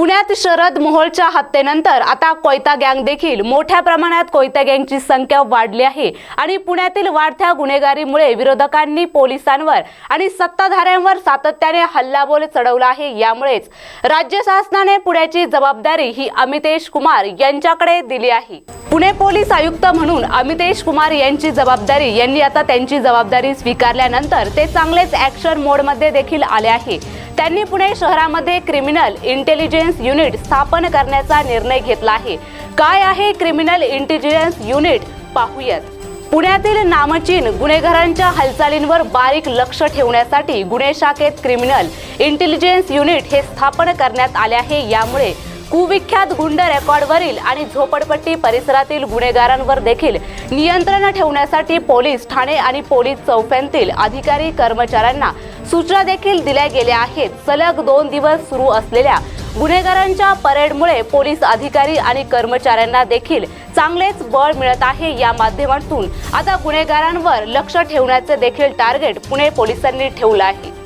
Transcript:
पुण्यात शरद मोहोळच्या हत्येनंतर आता कोयता गँग देखील मोठ्या प्रमाणात कोयता गँगची संख्या वाढली आहे. आणि पुण्यातील वाढत्या गुन्हेगारीमुळे विरोधकांनी पोलिसांवर आणि सत्ताधाऱ्यांवर सातत्याने हल्लाबोल चढवला आहे. यामुळेच राज्य शासनाने पुण्याची जबाबदारी ही अमितेश कुमार यांच्याकडे दिली आहे. पुणे पोलीस आयुक्त म्हणून अमितेश कुमार यांची जबाबदारी यांनी आता त्यांची जबाबदारी स्वीकारल्यानंतर ते चांगलेच ऍक्शन मोडमध्ये देखील आले आहे. त्यांनी पुणे शहरामध्ये क्रिमिनल इंटेलिजन्स युनिट स्थापन करण्याचा निर्णय घेतला आहे. काय आहे क्रिमिनल इंटेलिजन्स युनिट पाहूयात. पुण्यातील नामचीन गुन्हेगारांच्या हालचालींवर बारीक लक्ष ठेवण्यासाठी गुन्हे शाखेत क्रिमिनल इंटेलिजन्स युनिट हे स्थापन करण्यात आले आहे. यामुळे कुविख्यात गुंड रेकॉर्डवरील आणि झोपडपट्टी परिसरातील गुन्हेगारांवर देखील नियंत्रण ठेवण्यासाठी पोलीस ठाणे आणि पोलीस चौफ्यांतील अधिकारी कर्मचाऱ्यांना सूचना देखील दिल्या गेल्या आहेत. सलग दोन दिवस सुरू असलेल्या गुन्हेगारांच्या परेडमुळे पोलीस अधिकारी आणि कर्मचाऱ्यांना देखील चांगलेच बळ मिळत आहे या माध्यमातून. आता गुन्हेगारांवर लक्ष ठेवण्याचे देखील टार्गेट पुणे पोलिसांनी ठेवलं आहे.